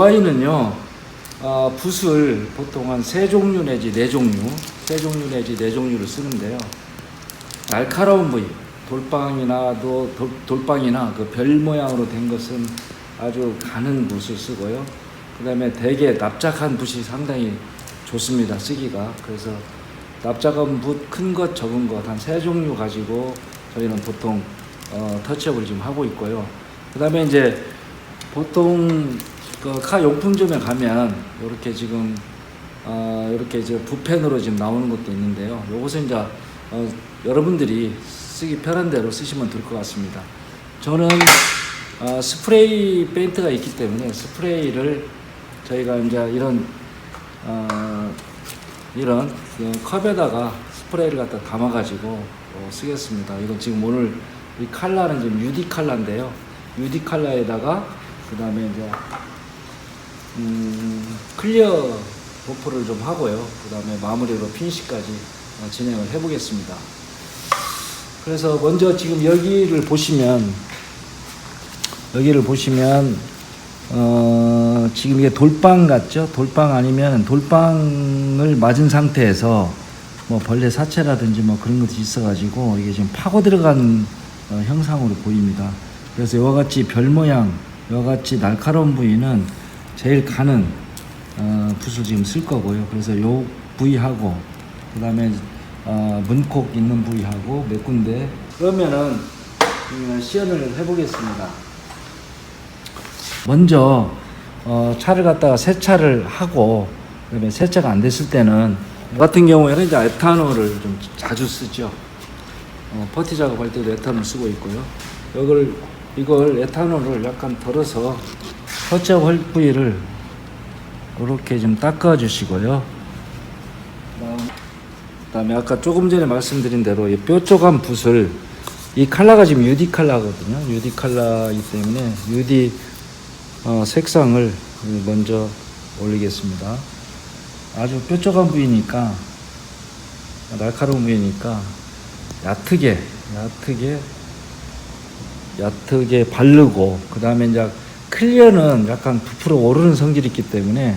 DIY는요, 어, 붓을 보통 한 세 종류 내지 네 종류, 세 종류 내지 네 종류를 쓰는데요. 날카로운 부위, 돌방이나 도, 돌, 돌방이나 그 별 모양으로 된 것은 아주 가는 붓을 쓰고요. 그 다음에 되게 납작한 붓이 상당히 좋습니다, 쓰기가. 그래서 납작한 붓, 큰 것, 적은 것, 한 세 종류 가지고 저희는 보통 어, 터치업을 지금 하고 있고요. 그 다음에 이제 보통 그 카 용품점에 가면 이렇게 지금 어, 이렇게 이제 붓펜으로 지금 나오는 것도 있는데요. 요것은 이제 어, 여러분들이 쓰기 편한 대로 쓰시면 될 것 같습니다. 저는 어, 스프레이 페인트가 있기 때문에 스프레이를 저희가 이제 이런 어, 이런 그 컵에다가 스프레이를 갖다 담아가지고 어, 쓰겠습니다. 이건 지금 오늘 이 칼라는 지금 UD 칼라인데요. UD 칼라에다가 그 다음에 이제 음, 클리어 도포를 좀 하고요. 그 다음에 마무리로 피니시까지 어, 진행을 해보겠습니다. 그래서 먼저 지금 여기를 보시면 여기를 보시면 어, 지금 이게 돌빵 같죠? 돌빵 아니면 돌빵을 맞은 상태에서 뭐 벌레 사체라든지 뭐 그런 것이 있어가지고 이게 지금 파고 들어간 어, 형상으로 보입니다. 그래서 이와 같이 별 모양, 이와 같이 날카로운 부위는 제일 가는 어, 붓을 지금 쓸 거고요. 그래서 요 부위하고 그 다음에 어, 문콕 있는 부위하고 몇 군데 그러면은 음, 시연을 해보겠습니다. 먼저 어, 차를 갖다가 세차를 하고 그다음에 세차가 안 됐을 때는 저 같은 경우에는 이제 에탄올을 좀 자주 쓰죠. 어, 퍼티 작업할 때도 에탄올 쓰고 있고요. 이걸 이걸 에탄올을 약간 덜어서 터치업 할 부위를 이렇게 좀 닦아 주시고요. 그다음에 아까 조금 전에 말씀드린 대로 이 뾰족한 붓을 이 칼라가 지금 UD 칼라거든요. UD 칼라이기 때문에 UD 어, 색상을 먼저 올리겠습니다. 아주 뾰족한 부위니까 날카로운 부위니까 얕게 얕게 얕게 바르고 그 다음에 이제 클리어는 약간 부풀어 오르는 성질이 있기 때문에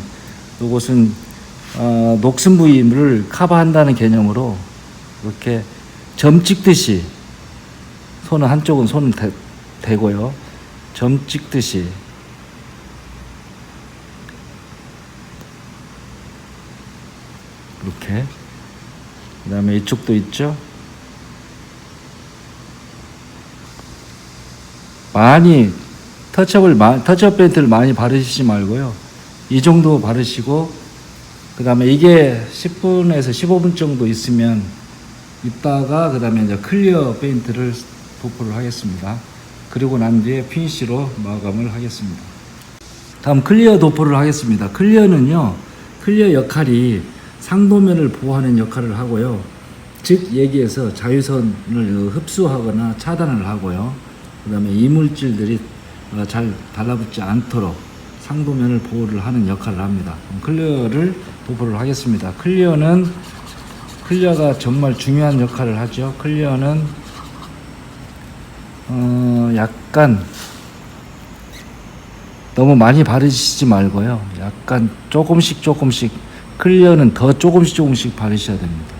이것은 어, 녹슨 부위를 커버한다는 개념으로 이렇게 점 찍듯이 손은 한쪽은 손은 대, 대고요. 점 찍듯이. 이렇게. 그 다음에 이쪽도 있죠? 많이 터치업을 마- 터치업 밴드를 많이 바르시지 말고요 이 정도 바르시고 그 다음에 이게 10분에서 15분 정도 있으면 있다가 그 다음에 이제 클리어 페인트를 도포를 하겠습니다 그리고 난 뒤에 피니시로 마감을 하겠습니다 다음 클리어 도포를 하겠습니다 클리어는요 클리어 역할이 상도면을 보호하는 역할을 하고요. 즉 얘기해서 자유선을 흡수하거나 차단을 하고요. 그다음에 이물질들이 어, 잘 달라붙지 않도록 상도면을 보호를 하는 역할을 합니다. 클리어를 도포를 하겠습니다. 클리어는 클리어가 정말 중요한 역할을 하죠. 클리어는 어, 약간 너무 많이 바르시지 말고요. 약간 조금씩 조금씩 클리어는 더 조금씩 조금씩 바르셔야 됩니다.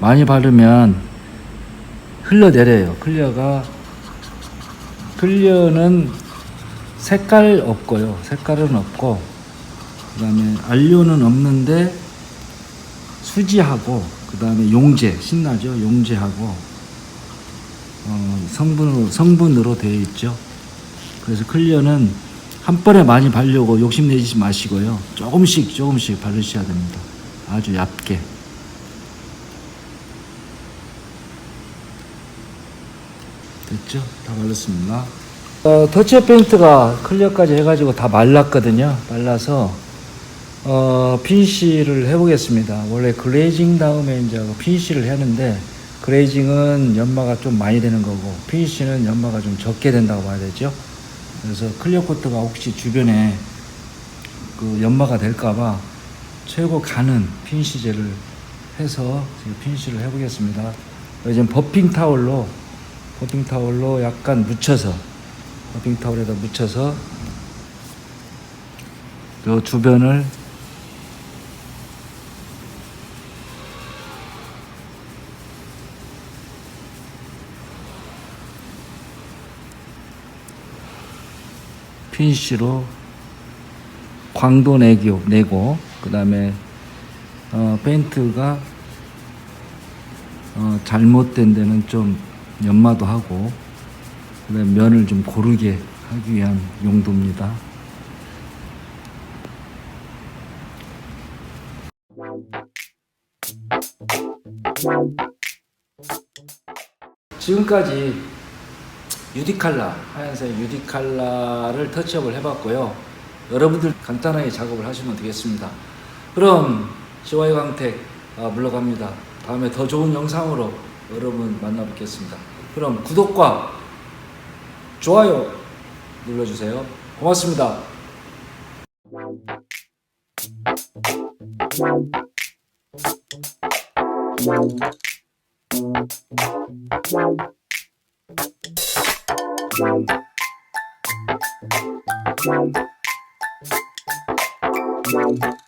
많이 바르면 흘러내려요. 클리어가 클리어는 색깔 없고요. 색깔은 없고 그 다음에 안료는 없는데 수지하고 그 다음에 용제 신나죠. 용제하고 어, 성분으로 성분으로 되어 있죠. 그래서 클리어는 한 번에 많이 바르려고 욕심내지 마시고요. 조금씩 조금씩 바르셔야 됩니다. 아주 얇게. 됐죠? 다 발랐습니다. 어, 터치업 페인트가 클리어까지 해가지고 다 말랐거든요. 말라서 어, 피니쉬를 해보겠습니다. 원래 글레이징 다음에 이제 그 피니쉬를 하는데 글레이징은 연마가 좀 많이 되는 거고 피니쉬는 연마가 좀 적게 된다고 봐야 되죠. 그래서 클리어 코트가 혹시 주변에 그 연마가 될까봐 최고 가는 피니쉬제를 해서 피니쉬를 해보겠습니다. 지금 버핑 타올로 버핑 타올로 약간 묻혀서 버핑 타올에다 묻혀서 요 주변을 핀시로 광도 내고, 내고 그 다음에 어, 페인트가 어, 잘못된 데는 좀 연마도 하고 그다음에 면을 좀 고르게 하기 위한 용도입니다. 지금까지 유디칼라 하얀색 유디칼라를 터치업을 해봤고요. 여러분들 간단하게 작업을 하시면 되겠습니다. 그럼 CY 광택 아, 물러갑니다. 다음에 더 좋은 영상으로 여러분 만나뵙겠습니다. 그럼 구독과 좋아요 눌러주세요. 고맙습니다. Wow.